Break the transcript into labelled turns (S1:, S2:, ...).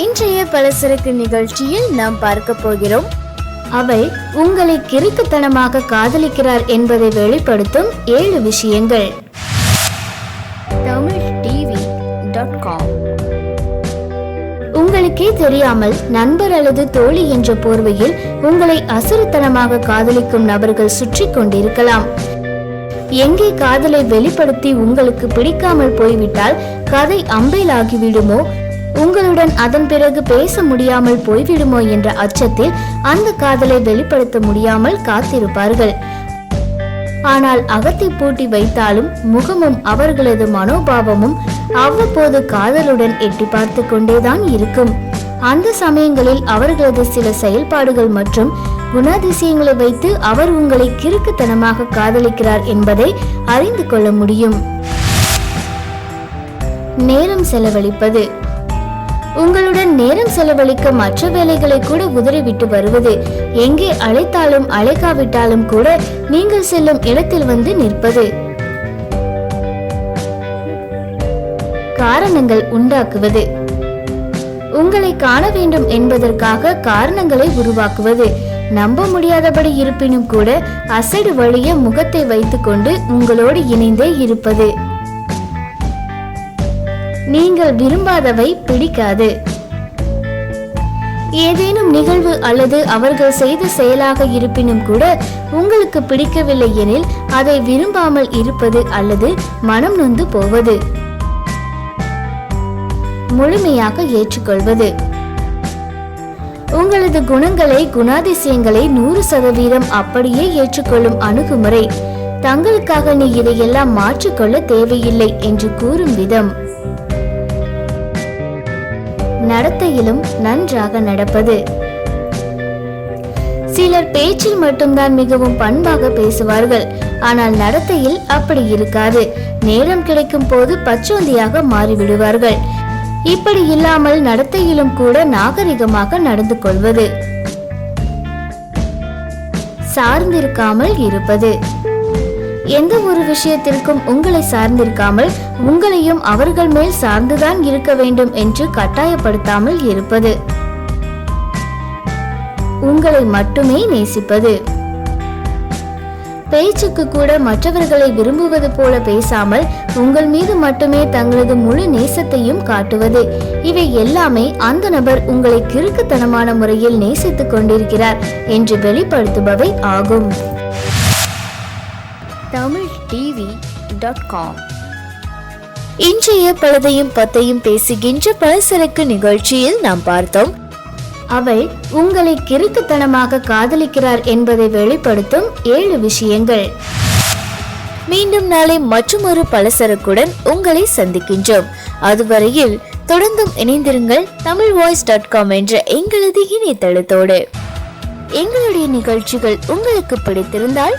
S1: இன்றைய பலசரக்கு நிகழ்ச்சியில் நாம் பார்க்க போகிறோம். அவள் உங்களை கிறுக்குத்தனமாக காதலிக்கிறார் என்பதை வெளிப்படுத்தும் ஏழு விஷயங்கள். தமிழ் டிவி டாட் காம் உங்களுக்கே தெரியாமல் நண்பர் அல்லது தோழி என்ற போர்வையில் உங்களை அசுரத்தனமாக காதலிக்கும் நபர்கள் சுற்றி கொண்டிருக்கலாம். எங்கே காதலை வெளிப்படுத்தி உங்களுக்கு பிடிக்காமல் போய்விட்டால் கதை அம்பேலாகிவிடுமோ உங்களுடன் அதன் பிறகு பேச முடியாமல் போய்விடுமோ என்ற அச்சத்தில் அந்த காதலை வெளிப்படுத்த முடியாமல் காத்திருப்பார்கள். ஆனால் அகத்தை பூட்டி வைத்தாலும் முகமும் அவர்களது மனோபாவமும் அவ்வப்போது காதலுடன் எட்டி பார்த்து கொண்டேதான் இருக்கும். அந்த சமயங்களில் அவர்களது சில செயல்பாடுகள் மற்றும் குணாதிசயங்களை வைத்து அவர் உங்களை கிறுக்குத்தனமாக காதலிக்கிறார் என்பதை அறிந்து கொள்ள முடியும். நேரம் செலவழிப்பது. உங்களுடன் நேரம் செலவழிக்க மற்ற வேலைகளை கூட உதறிவிட்டு வருவது. எங்கே அழைத்தாலும் அழைக்காவிட்டாலும் கூட நீங்கள் செல்லும் இடத்தில் வந்து நிற்பது. காரணங்கள் உண்டாக்குவது. உங்களை காண வேண்டும் என்பதற்காக காரணங்களை உருவாக்குவது. நம்ப முடியாதபடி இருப்பினும் கூட அசடு வழிய முகத்தை வைத்துக்கொண்டு உங்களோடு இணைந்தே இருப்பது. நீங்கள் விரும்பாதவை பிடிக்காது. ஏதேனும் நிகழ்வு அல்லது அவர்கள் செய்த செயலாக இருப்பினும் கூட உங்களுக்கு பிடிக்கவில்லை எனில் அதை விரும்பாமல் இருப்பது அல்லது மனம் நொந்து போவது. முழுமையாக ஏற்றுக்கொள்வது. உங்களது குணங்களை குணாதிசயங்களை நூறு சதவீதம் அப்படியே ஏற்றுக்கொள்ளும் அணுகுமுறை. தங்களுக்காக நீ இதையெல்லாம் மாற்றிக்கொள்ள தேவையில்லை என்று கூறும் விதம். நடத்தையிலும் நன்றாக நடப்பது. சிலர் பேச்சில் மட்டும்தான் மிகவும் பண்பாக பேசுவார்கள். ஆனால் நடத்தையில் அப்படி இருக்காது. நேரம் கிடைக்கும் போது பச்சோந்தியாக மாறிவிடுவார்கள். இப்படி இல்லாமல் நடத்தையிலும் கூட நாகரிகமாக நடந்து கொள்வது. சார்ந்திருக்காமல் இருப்பது. எந்த ஒரு விஷயத்திற்கும் உங்களை சார்ந்திருக்காமல் உங்களையும் அவர்கள் மேல் சார்ந்துதான் இருக்க வேண்டும் என்று கட்டாயப்படுத்தாமல் இருப்பது. உங்களை மட்டுமே நேசிப்பது. பேச்சுக்கு கூட மற்றவர்களை விரும்புவது போல பேசாமல் உங்கள் மீது மட்டுமே தங்களது முழு நேசத்தையும் காட்டுவது. இவை எல்லாமே அந்த நபர் உங்களை கிறுக்குத்தனமான முறையில் நேசித்துக் கொண்டிருக்கிறார் என்று வெளிப்படுத்துபவை ஆகும். டாட் காம் இன்றைய பழுதையும் பத்தையும் பேசுகின்ற பலசரக்கு நிகழ்ச்சியில் நாம் பார்த்தோம். அவள் உங்களை கிறுக்குத்தனமாக காதலிக்கிறார் என்பதை வெளிப்படுத்தும் ஏழு விஷயங்கள். மீண்டும் நாளை மற்றொரு பலசரக்குடன் உங்களை சந்திக்கின்றோம். அதுவரையில் தொடர்ந்தும் இணைந்திருங்கள் தமிழ் வாய்ஸ் டாட் காம் என்ற எங்களது இணையதளத்தோடு. எங்களுடைய நிகழ்ச்சிகள் உங்களுக்கு பிடித்திருந்தால்